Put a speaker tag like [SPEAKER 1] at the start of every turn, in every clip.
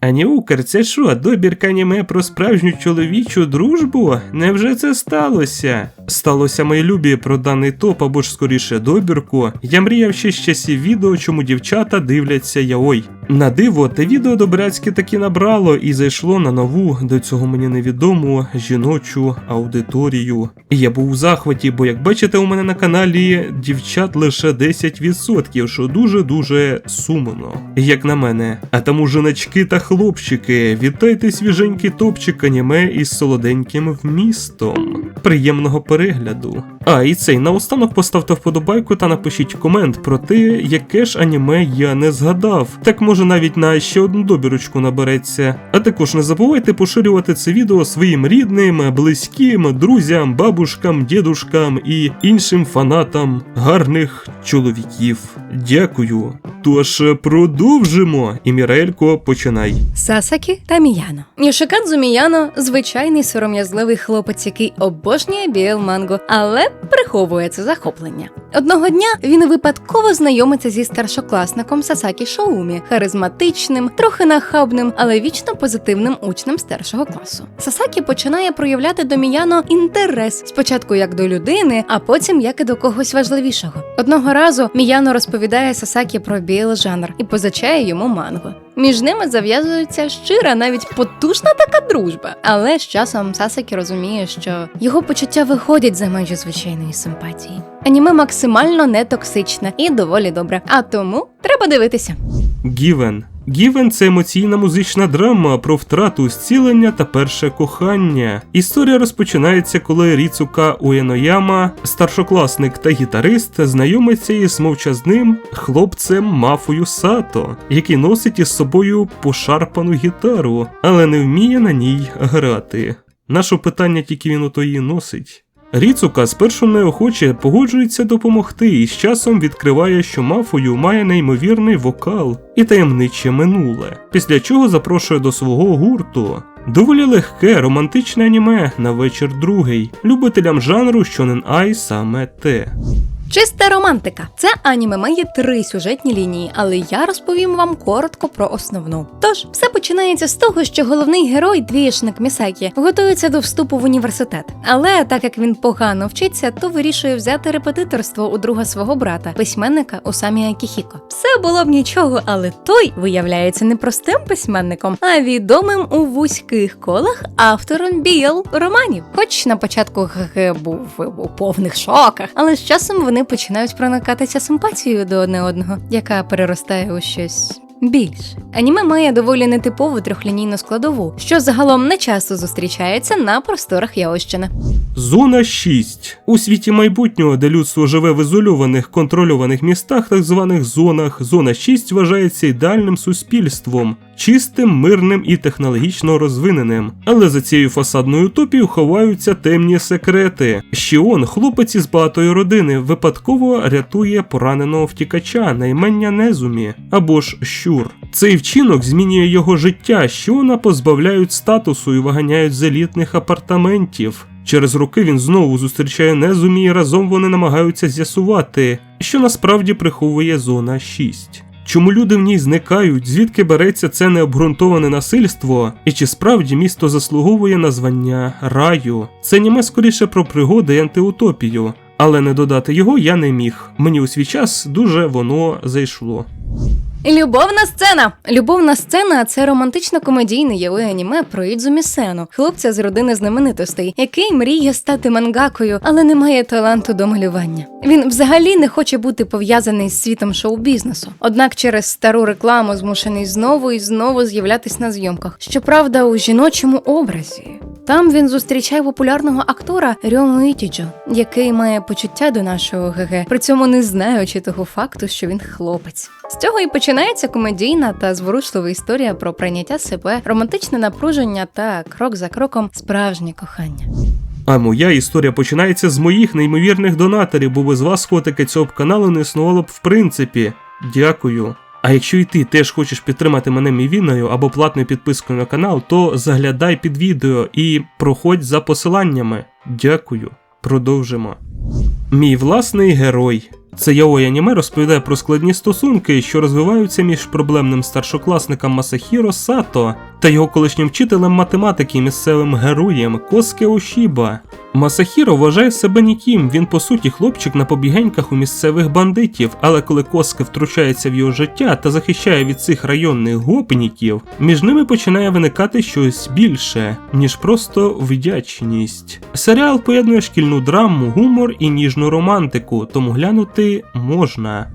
[SPEAKER 1] Аніукер, це що, добірка аніме про справжню чоловічу дружбу? Невже це сталося? Сталося мої любі про даний топ або ж скоріше добірку. Я мріяв ще з часів відео, чому дівчата дивляться яой. На диво, те відео добряцьки таки набрало і зайшло на нову, до цього мені невідому жіночу аудиторію. Я був у захваті, бо як бачите, у мене на каналі дівчат лише 10%, що дуже-дуже сумно, як на мене. А тому жіночки та хлопчики, вітайте свіженький топчик аніме із солоденьким вмістом. Приємного перегляду. А, і цей наостанок поставте вподобайку та напишіть комент про те, яке ж аніме я не згадав. Так може навіть на ще одну добірочку набереться. А також не забувайте поширювати це відео своїм рідним, близьким, друзям, бабушкам, дідушкам і іншим фанатам гарних чоловіків. Дякую. Тож продовжимо. І Мірелько, починай.
[SPEAKER 2] Сасакі та Міяно. Йошикадзу Міяно звичайний сором'язливий хлопець, який обожнює біел манго, але приховує це захоплення. Одного дня він випадково знайомиться зі старшокласником Сасакі Шоумі, харизматичним, трохи нахабним, але вічно позитивним учнем старшого класу. Сасакі починає проявляти до Міяно інтерес спочатку як до людини, а потім як і до когось важливішого. Одного разу Міяно розповідає Сасакі про біел жанр і позичає йому манго. Між ними зав'язується щира, навіть потужна така дружба. Але з часом Сасакі розуміє, що його почуття виходять за межі звичайної симпатії. Аніме максимально не токсичне і доволі добре. А тому треба дивитися.
[SPEAKER 1] Гівен. Гівен це емоційна музична драма про втрату зцілення та перше кохання. Історія розпочинається, коли Ріцука Уенояма, старшокласник та гітарист, знайомиться із мовчазним хлопцем Мафою Сато, який носить із собою пошарпану гітару, але не вміє на ній грати. Наше питання тільки він ото її носить. Ріцука спершу неохоче погоджується допомогти і з часом відкриває, що мафою має неймовірний вокал і таємниче минуле, після чого запрошує до свого гурту. Доволі легке романтичне аніме на вечір другий. Любителям жанру Shonen Ай саме те.
[SPEAKER 2] Чиста романтика. Це аніме має три сюжетні лінії, але я розповім вам коротко про основну. Тож, все починається з того, що головний герой, двієшник Місакі, готується до вступу в університет. Але так як він погано вчиться, то вирішує взяти репетиторство у друга свого брата, письменника Усамі Акіхіко. Все було б нічого, але той виявляється не простим письменником, а відомим у вузьких колах автором біл романів. Хоч на початку ГГ був у повних шоках, але з часом вони починають проникатися симпатією до одне одного, яка переростає у щось. Більше аніме має доволі нетипову трьохлінійну складову, що загалом не часто зустрічається на просторах Яощини.
[SPEAKER 1] Зона 6. У світі майбутнього, де людство живе в ізольованих контрольованих містах, так званих зонах, зона 6 вважається ідеальним суспільством, чистим, мирним і технологічно розвиненим. Але за цією фасадною утопією ховаються темні секрети. Щіон, хлопець із багатої родини, випадково рятує пораненого втікача на імення Незумі або ж Щур. Цей вчинок змінює його життя, Щіона позбавляють статусу і виганяють з елітних апартаментів. Через роки він знову зустрічає Незумі і разом вони намагаються з'ясувати, що насправді приховує зона 6. Чому люди в ній зникають, звідки береться це необґрунтоване насильство, і чи справді місто заслуговує на звання раю? Це німе скоріше про пригоди і антиутопію, але не додати його я не міг. Мені у свій час дуже воно зайшло.
[SPEAKER 2] Любовна сцена. Любовна сцена це романтично комедійне яви аніме про Ідзумі Сену, хлопця з родини знаменитостей, який мріє стати мангакою, але не має таланту до малювання. Він взагалі не хоче бути пов'язаний з світом шоу-бізнесу. Однак через стару рекламу змушений знову і знову з'являтись на зйомках. Щоправда, у жіночому образі. Там він зустрічає популярного актора Рьому Ітіджо, який має почуття до нашого ГГ, при цьому не знаючи того факту, що він хлопець. З цього і починається комедійна та зворушлива історія про прийняття себе, романтичне напруження та крок за кроком справжнє кохання.
[SPEAKER 1] А моя історія починається з моїх неймовірних донаторів, бо без вас котики цього б каналу не існувало б в принципі. Дякую. А якщо і ти теж хочеш підтримати мене мівіною або платною підпискою на канал, то заглядай під відео і проходь за посиланнями. Дякую. Продовжимо. Мій власний герой. Це яой аніме розповідає про складні стосунки, що розвиваються між проблемним старшокласником Масахіро Сато та його колишнім вчителем математики і місцевим героєм Коске Ошіба. Масахіро вважає себе ніким, він по суті хлопчик на побігеньках у місцевих бандитів, але коли Коске втручається в його життя та захищає від цих районних гопніків, між ними починає виникати щось більше, ніж просто вдячність. Серіал поєднує шкільну драму, гумор і ніжну романтику, тому глянути можна.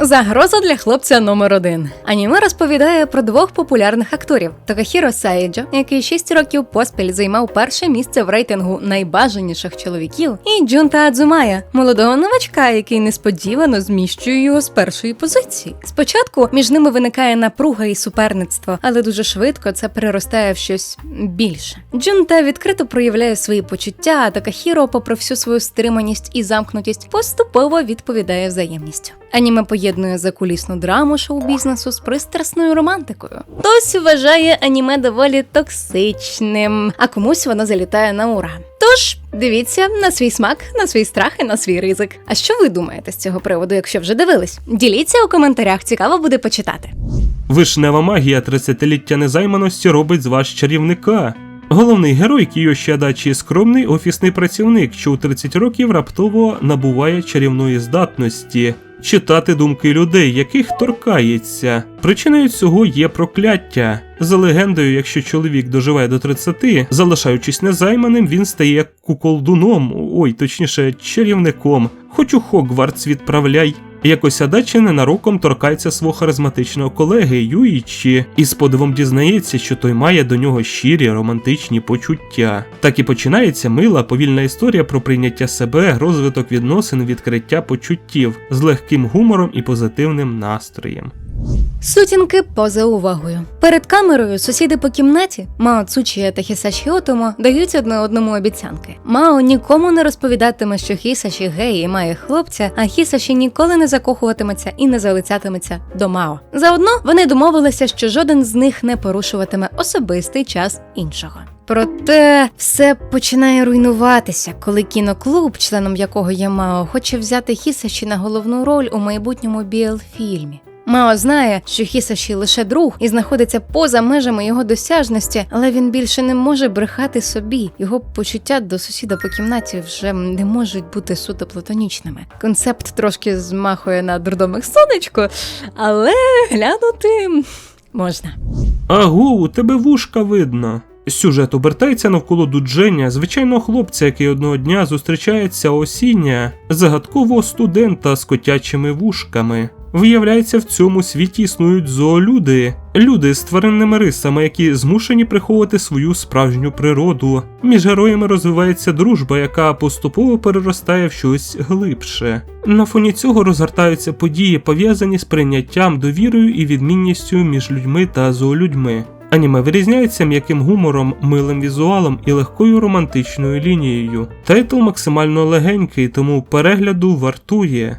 [SPEAKER 2] Загроза для хлопця номер один. Аніме розповідає про двох популярних акторів: Такахіро Саїджо, який 6 років поспіль займав перше місце в рейтингу найбажаніших чоловіків, і Джунта Адзумая, молодого новачка, який несподівано зміщує його з першої позиції. Спочатку між ними виникає напруга і суперництво, але дуже швидко це переростає в щось більше. Джунта відкрито проявляє свої почуття, а Такахіро, попри всю свою стриманість і замкнутість, поступово відповідає взаємністю. Аніме поєднує закулісну драму шоу-бізнесу з пристрасною романтикою. Хтось вважає аніме доволі токсичним, а комусь воно залітає на ура. Тож дивіться на свій смак, на свій страх і на свій ризик. А що ви думаєте з цього приводу, якщо вже дивились? Діліться у коментарях, цікаво буде почитати.
[SPEAKER 1] Вишнева магія 30-ліття незайманості робить з вас чарівника. Головний герой Кійоші Адачі скромний офісний працівник, що у 30 років раптово набуває чарівної здатності читати думки людей, яких торкається. Причиною цього є прокляття. За легендою, якщо чоловік доживає до 30, залишаючись незайманим, він стає куколдуном, ой, точніше, чарівником. Хоч у Хогвартс відправляй. Якось Адачі ненароком торкається свого харизматичного колеги Юїчі і з подивом дізнається, що той має до нього щирі романтичні почуття. Так і починається мила повільна історія про прийняття себе, розвиток відносин, відкриття почуттів з легким гумором і позитивним настроєм.
[SPEAKER 2] Сутінки поза увагою. Перед камерою сусіди по кімнаті Мао Цучія та Хісаші Отомо дають одне одному обіцянки. Мао нікому не розповідатиме, що Хісаші гей і має хлопця, а Хісаші ніколи не закохуватиметься і не залицятиметься до Мао. Заодно вони домовилися, що жоден з них не порушуватиме особистий час іншого. Проте все починає руйнуватися, коли кіноклуб, членом якого є Мао, хоче взяти Хісаші на головну роль у майбутньому BL-фільмі. Мао знає, що Хісаші лише друг і знаходиться поза межами його досяжності, але він більше не може брехати собі. Його почуття до сусіда по кімнаті вже не можуть бути суто платонічними. Концепт трошки змахує на дурдомих сонечко, але глянути можна.
[SPEAKER 1] Аго, у тебе вушка видно. Сюжет обертається навколо дудження, звичайного хлопця, який одного дня зустрічається осіння, загадкового студента з котячими вушками. Виявляється, в цьому світі існують зоолюди, люди з тваринними рисами, які змушені приховувати свою справжню природу. Між героями розвивається дружба, яка поступово переростає в щось глибше. На фоні цього розгортаються події, пов'язані з прийняттям, довірою і відмінністю між людьми та зоолюдьми. Аніме вирізняється м'яким гумором, милим візуалом і легкою романтичною лінією. Тайтл максимально легенький, тому перегляду вартує.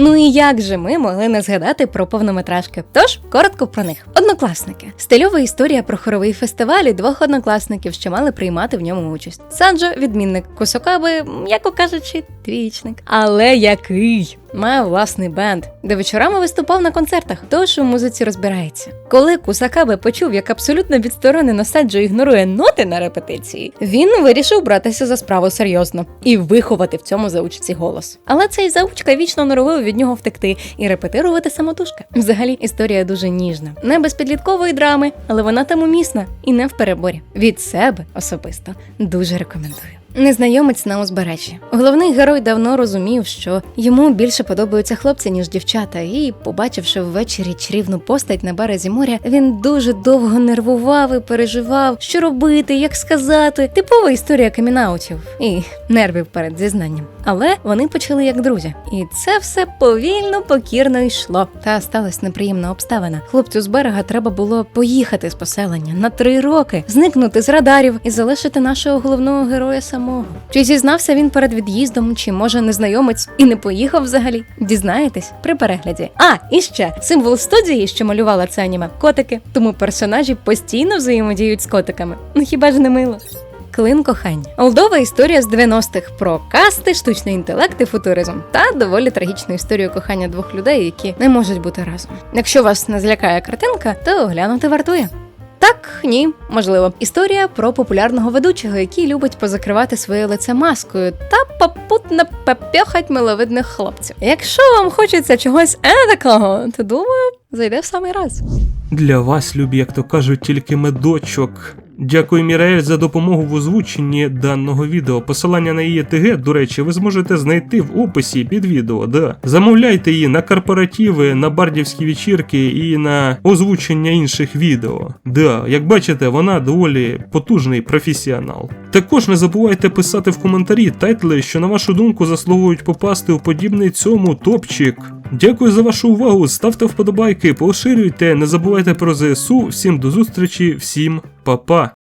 [SPEAKER 2] Ну і як же ми могли не згадати про повнометражки? Тож коротко про них. Однокласники. Стильова історія про хоровий фестиваль і двох однокласників, що мали приймати в ньому участь. Санджо відмінник Кусокаби, м'яко кажучи, твічник. Але який? Має власний бенд, де вечорами виступав на концертах, тож у музиці розбирається. Коли Кусакабе почув, як абсолютно відсторонено Саджо ігнорує ноти на репетиції, він вирішив братися за справу серйозно і виховати в цьому заучці голос. Але цей заучка вічно норовив від нього втекти і репетирувати самотужки. Взагалі, історія дуже ніжна, не без підліткової драми, але вона там умісна і не в переборі. Від себе особисто дуже рекомендую. Незнайомець на узбережжі. Головний герой давно розумів, що йому більше подобаються хлопці, ніж дівчата, і, побачивши ввечері чарівну постать на березі моря, він дуже довго нервував і переживав, що робити, як сказати. Типова історія камінаутів і нервів перед зізнанням. Але вони почали як друзі, і це все повільно, покірно йшло. Та сталася неприємна обставина. Хлопцю з берега треба було поїхати з поселення на три роки, зникнути з радарів і залишити нашого головного героя самого. Чи зізнався він перед від'їздом, чи може незнайомець і не поїхав взагалі? Дізнаєтесь при перегляді. А і ще символ студії, що малювала це аніме, котики. Тому персонажі постійно взаємодіють з котиками. Ну хіба ж не мило? Клин кохання. Олдова історія з 90-х про касти, штучний інтелект і футуризм та доволі трагічну історію кохання двох людей, які не можуть бути разом. Якщо вас не злякає картинка, то оглянути вартує. Так, ні, можливо. Історія про популярного ведучого, який любить позакривати своє лице маскою та попутно попьохать миловидних хлопців. Якщо вам хочеться чогось едакого, то думаю, зайде в самий раз.
[SPEAKER 1] Для вас, любі, як то кажуть, тільки медочок. Дякую, Міраель, за допомогу в озвученні даного відео. Посилання на її ТГ, до речі, ви зможете знайти в описі під відео. Да. Замовляйте її на корпоративи, на бардівські вечірки і на озвучення інших відео. Да, як бачите, вона доволі потужний професіонал. Також не забувайте писати в коментарі тайтли, що на вашу думку заслуговують попасти у подібний цьому топчик. Дякую за вашу увагу. Ставте вподобайки, поширюйте, не забувайте про ЗСУ. Всім до зустрічі, всім па-па.